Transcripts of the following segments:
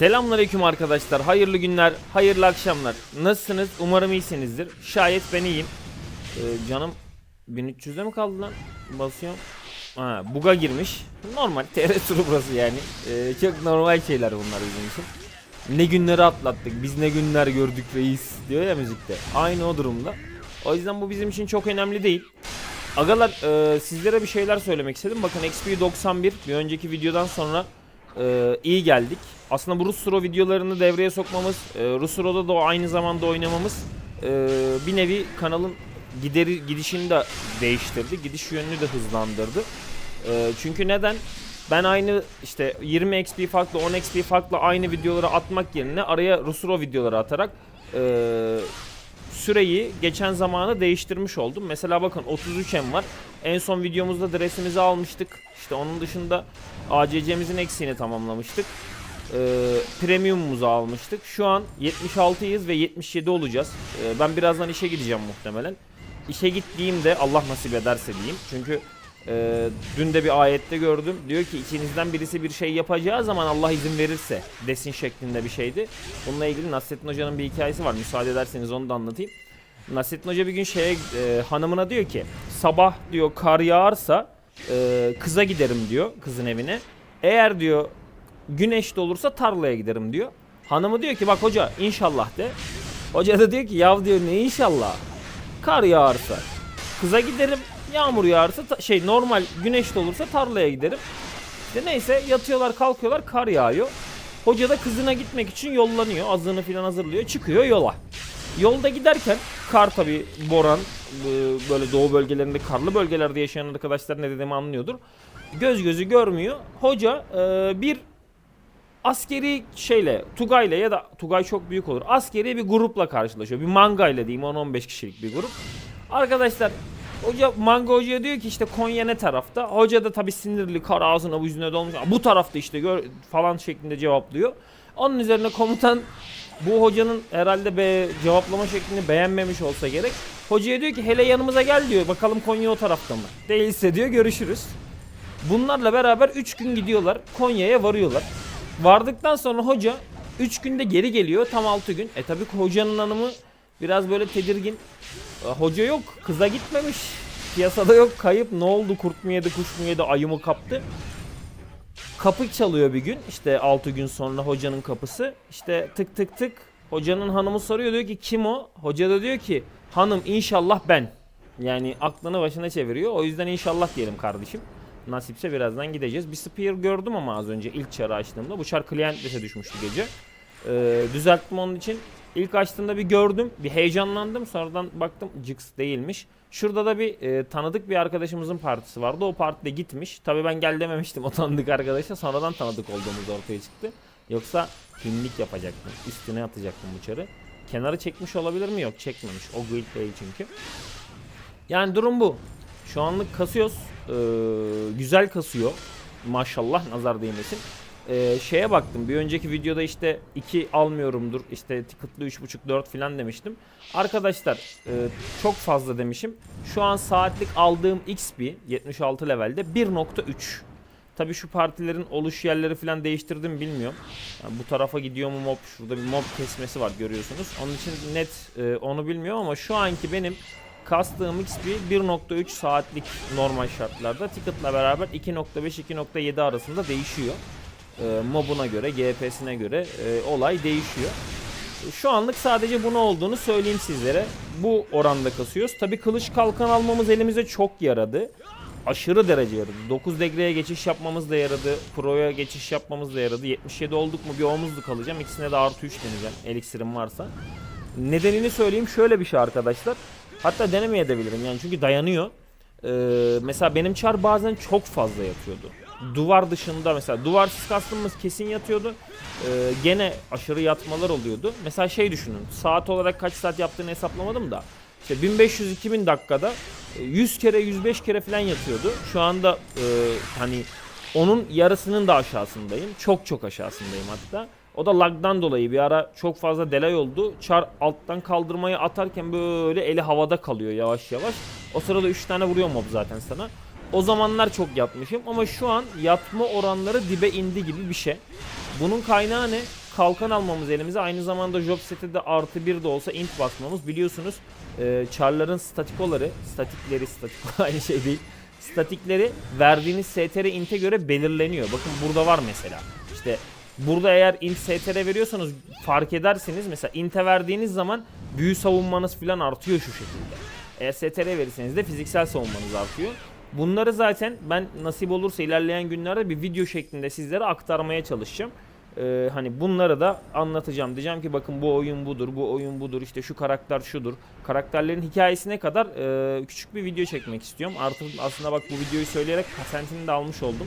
Selamünaleyküm arkadaşlar. Hayırlı günler, hayırlı akşamlar. Nasılsınız? Umarım iyisinizdir. Şayet ben iyiyim. Ee, canım 1300'de mi kaldı lan? Basıyorum. Ha, buga girmiş. Normal TR turu burası yani. Ee, çok normal şeyler bunlar bizim için. Ne günleri atlattık. Biz ne günler gördük reis diyor ya müzikte. Aynı o durumda. O yüzden bu bizim için çok önemli değil. Agalar e, sizlere bir şeyler söylemek istedim. Bakın XP 91 bir önceki videodan sonra e, iyi geldik. Aslında bu Rusuro videolarını devreye sokmamız, e, Rusuro'da da aynı zamanda oynamamız e, bir nevi kanalın gideri gidişini de değiştirdi. Gidiş yönünü de hızlandırdı. E, çünkü neden? Ben aynı işte 20 XP farklı 10 XP farklı aynı videoları atmak yerine araya Rusuro videoları atarak e, süreyi geçen zamanı değiştirmiş oldum. Mesela bakın 33M var. En son videomuzda dresimizi almıştık. İşte onun dışında ACC'mizin eksiğini tamamlamıştık. Ee, premiumumuzu almıştık. Şu an 76'yız ve 77 olacağız. Ee, ben birazdan işe gideceğim muhtemelen. İşe gittiğimde Allah nasip ederse diyeyim. Çünkü e, dün de bir ayette gördüm. Diyor ki ikinizden birisi bir şey yapacağı zaman Allah izin verirse desin şeklinde bir şeydi. Bununla ilgili Nasrettin Hoca'nın bir hikayesi var. Müsaade ederseniz onu da anlatayım. Nasrettin Hoca bir gün şeye e, hanımına diyor ki sabah diyor kar yağarsa e, kıza giderim diyor kızın evine. Eğer diyor güneş de olursa tarlaya giderim diyor. Hanımı diyor ki bak hoca inşallah de. Hoca da diyor ki yav diyor ne inşallah. Kar yağarsa kıza giderim. Yağmur yağarsa şey normal güneş de olursa tarlaya giderim. İşte neyse yatıyorlar kalkıyorlar kar yağıyor. Hoca da kızına gitmek için yollanıyor. Azığını falan hazırlıyor. Çıkıyor yola. Yolda giderken kar tabi boran e, böyle doğu bölgelerinde karlı bölgelerde yaşayan arkadaşlar ne dediğimi anlıyordur. Göz gözü görmüyor. Hoca bir askeri şeyle Tugay'la ya da Tugay çok büyük olur. Askeri bir grupla karşılaşıyor. Bir mangayla diyeyim 10-15 kişilik bir grup. Arkadaşlar Hoca Manga Hoca'ya diyor ki işte Konya ne tarafta? Hoca da tabi sinirli kar ağzına bu yüzüne dolmuş. "Aa, Bu tarafta işte gör falan şeklinde cevaplıyor. Onun üzerine komutan bu hocanın herhalde be, cevaplama şeklini beğenmemiş olsa gerek. Hocaya diyor ki hele yanımıza gel diyor. Bakalım Konya o tarafta mı? Değilse diyor görüşürüz. Bunlarla beraber 3 gün gidiyorlar. Konya'ya varıyorlar. Vardıktan sonra hoca 3 günde geri geliyor. Tam 6 gün. E tabi hocanın hanımı biraz böyle tedirgin. E, Hoca yok. Kıza gitmemiş. Piyasada yok. Kayıp. Ne oldu? Kurt mu yedi? Kuş mu yedi? Ayı mı kaptı? Kapı çalıyor bir gün. İşte 6 gün sonra hocanın kapısı. İşte tık tık tık. Hocanın hanımı soruyor. Diyor ki kim o? Hoca da diyor ki hanım inşallah ben. Yani aklını başına çeviriyor. O yüzden inşallah diyelim kardeşim. Nasipse birazdan gideceğiz. Bir spear gördüm ama az önce ilk çarı açtığımda. Bu çar clientless'e düşmüştü gece. Ee, düzelttim onun için. İlk açtığımda bir gördüm. Bir heyecanlandım. Sonradan baktım Jix değilmiş. Şurada da bir e, tanıdık bir arkadaşımızın partisi vardı. O partide gitmiş. Tabii ben gel dememiştim o tanıdık arkadaşa. Sonradan tanıdık olduğumuz ortaya çıktı. Yoksa hinlik yapacaktım. Üstüne atacaktım bu çarı. Kenarı çekmiş olabilir mi? Yok çekmemiş. O guild değil çünkü. Yani durum bu. Şu anlık kasıyoruz. Ee, güzel kasıyor. Maşallah nazar değmesin. Ee, şeye baktım. Bir önceki videoda işte 2 almıyorumdur. İşte ticketlı 3.5 4 falan demiştim. Arkadaşlar e, çok fazla demişim. Şu an saatlik aldığım XP 76 levelde 1.3. Tabii şu partilerin oluş yerleri falan değiştirdim bilmiyorum. Yani bu tarafa gidiyor mu mob? Şurada bir mob kesmesi var görüyorsunuz. Onun için net e, onu bilmiyorum ama şu anki benim kastığım XP 1.3 saatlik normal şartlarda ticket'la beraber 2.5-2.7 arasında değişiyor. E, mobuna göre, GP'sine göre e, olay değişiyor. Şu anlık sadece bunu olduğunu söyleyeyim sizlere. Bu oranda kasıyoruz. Tabi kılıç kalkan almamız elimize çok yaradı. Aşırı derece yaradı. 9 degreye geçiş yapmamız da yaradı. Pro'ya geçiş yapmamız da yaradı. 77 olduk mu bir omuzluk alacağım. İkisine de artı 3 deneyeceğim. Eliksirim varsa. Nedenini söyleyeyim şöyle bir şey arkadaşlar. Hatta denemeye de bilirim yani çünkü dayanıyor. Ee, mesela benim çar bazen çok fazla yatıyordu. Duvar dışında mesela duvarsız kastımız kesin yatıyordu. Ee, gene aşırı yatmalar oluyordu. Mesela şey düşünün saat olarak kaç saat yaptığını hesaplamadım da. İşte 1500-2000 dakikada e, 100 kere 105 kere falan yatıyordu. Şu anda e, hani onun yarısının da aşağısındayım. Çok çok aşağısındayım hatta. O da lagdan dolayı bir ara çok fazla delay oldu. Çar alttan kaldırmayı atarken böyle eli havada kalıyor yavaş yavaş. O sırada 3 tane vuruyor mob zaten sana. O zamanlar çok yatmışım ama şu an yatma oranları dibe indi gibi bir şey. Bunun kaynağı ne? kalkan almamız elimize. Aynı zamanda job seti de artı bir de olsa int basmamız. Biliyorsunuz e, charların statikoları, statikleri, statik aynı şey değil. Statikleri verdiğiniz STR int'e göre belirleniyor. Bakın burada var mesela. İşte burada eğer int STR veriyorsanız fark edersiniz. Mesela int'e verdiğiniz zaman büyü savunmanız falan artıyor şu şekilde. Eğer STR verirseniz de fiziksel savunmanız artıyor. Bunları zaten ben nasip olursa ilerleyen günlerde bir video şeklinde sizlere aktarmaya çalışacağım. Ee, hani bunları da anlatacağım. Diyeceğim ki bakın bu oyun budur, bu oyun budur, işte şu karakter şudur. Karakterlerin hikayesine kadar e, küçük bir video çekmek istiyorum. Artık aslında bak bu videoyu söyleyerek patentini de almış oldum.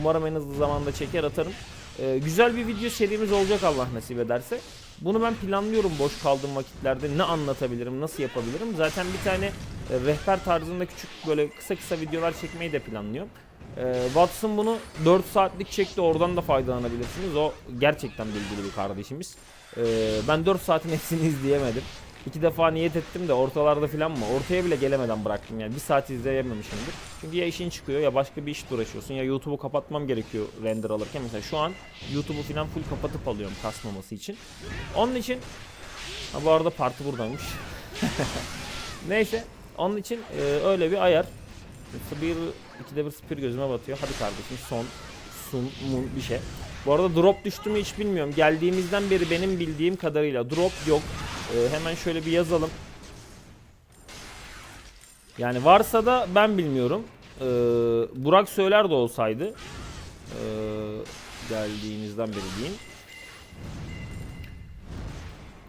Umarım en hızlı zamanda çeker atarım. Ee, güzel bir video serimiz olacak Allah nasip ederse. Bunu ben planlıyorum boş kaldığım vakitlerde ne anlatabilirim, nasıl yapabilirim. Zaten bir tane e, rehber tarzında küçük böyle kısa kısa videolar çekmeyi de planlıyorum. Ee, Watson bunu 4 saatlik çekti oradan da faydalanabilirsiniz. O gerçekten bilgili bir kardeşimiz. Ee, ben 4 saatin hepsini izleyemedim. İki defa niyet ettim de ortalarda falan mı? Ortaya bile gelemeden bıraktım yani. Bir saat izleyememişimdir. Çünkü ya işin çıkıyor ya başka bir işle uğraşıyorsun ya YouTube'u kapatmam gerekiyor render alırken. Mesela şu an YouTube'u falan full kapatıp alıyorum kasmaması için. Onun için ha bu arada parti buradaymış. Neyse onun için e, öyle bir ayar. Bir ikide bir spir gözüme batıyor. Hadi kardeşim son sun mun bir şey. Bu arada drop düştü mü hiç bilmiyorum. Geldiğimizden beri benim bildiğim kadarıyla drop yok. Ee, hemen şöyle bir yazalım. Yani varsa da ben bilmiyorum. Ee, Burak söyler de olsaydı. Ee, geldiğimizden beri diyeyim.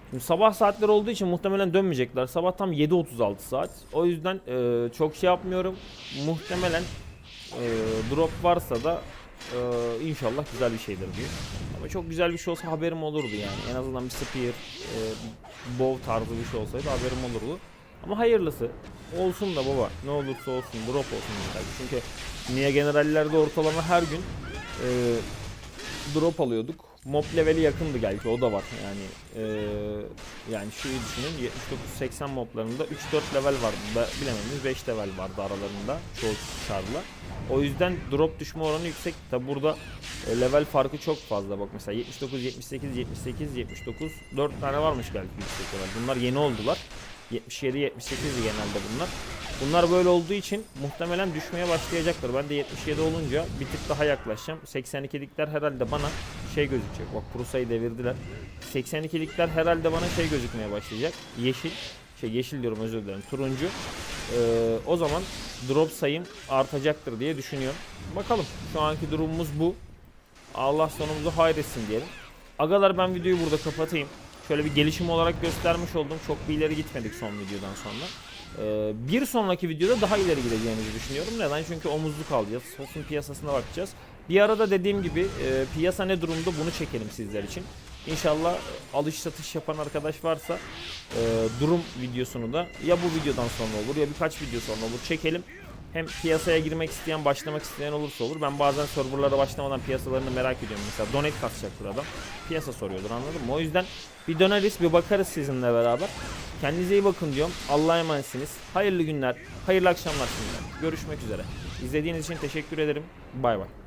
Şimdi sabah saatleri olduğu için muhtemelen dönmeyecekler. Sabah tam 7.36 saat. O yüzden e, çok şey yapmıyorum. Muhtemelen e, drop varsa da e, inşallah güzel bir şeydir diyor. Ama çok güzel bir şey olsa haberim olurdu yani. En azından bir spear, e, bow tarzı bir şey olsaydı haberim olurdu. Ama hayırlısı. Olsun da baba. Ne olursa olsun. Drop olsun yeter. Çünkü niye generallerde ortalama her gün e, drop alıyorduk. Mob leveli yakındı gerçi o da var yani eee, yani şuyu düşünün 79-80 moblarında 3-4 level vardı da bilemediniz 5 level vardı aralarında çoğu çarla. O yüzden drop düşme oranı yüksek. Tabi burada e, level farkı çok fazla bak mesela 79, 78, 78, 79 4 tane varmış galiba yüksek level. Bunlar yeni oldular. 77, 78 genelde bunlar. Bunlar böyle olduğu için muhtemelen düşmeye başlayacaktır. Ben de 77 olunca bir tık daha yaklaşacağım. 82'likler herhalde bana şey gözükecek. Bak Prusa'yı devirdiler. 82'likler herhalde bana şey gözükmeye başlayacak. Yeşil. Şey yeşil diyorum özür dilerim. Turuncu. Ee, o zaman drop sayım artacaktır diye düşünüyorum. Bakalım. Şu anki durumumuz bu. Allah sonumuzu hayretsin diyelim. Agalar ben videoyu burada kapatayım. Şöyle bir gelişim olarak göstermiş oldum. Çok bir ileri gitmedik son videodan sonra. Ee, bir sonraki videoda daha ileri gideceğimizi düşünüyorum. Neden? Çünkü omuzluk alacağız. Sosun piyasasına bakacağız. Bir arada dediğim gibi e, piyasa ne durumda bunu çekelim sizler için. İnşallah alış satış yapan arkadaş varsa e, durum videosunu da ya bu videodan sonra olur ya birkaç video sonra olur çekelim. Hem piyasaya girmek isteyen, başlamak isteyen olursa olur. Ben bazen serverlara başlamadan piyasalarını merak ediyorum. Mesela donate kasacaktır adam. Piyasa soruyordur anladın mı? O yüzden bir döneriz, bir bakarız sizinle beraber. Kendinize iyi bakın diyorum. Allah'a emanetsiniz. Hayırlı günler, hayırlı akşamlar şimdiden. Görüşmek üzere. İzlediğiniz için teşekkür ederim. Bay bay.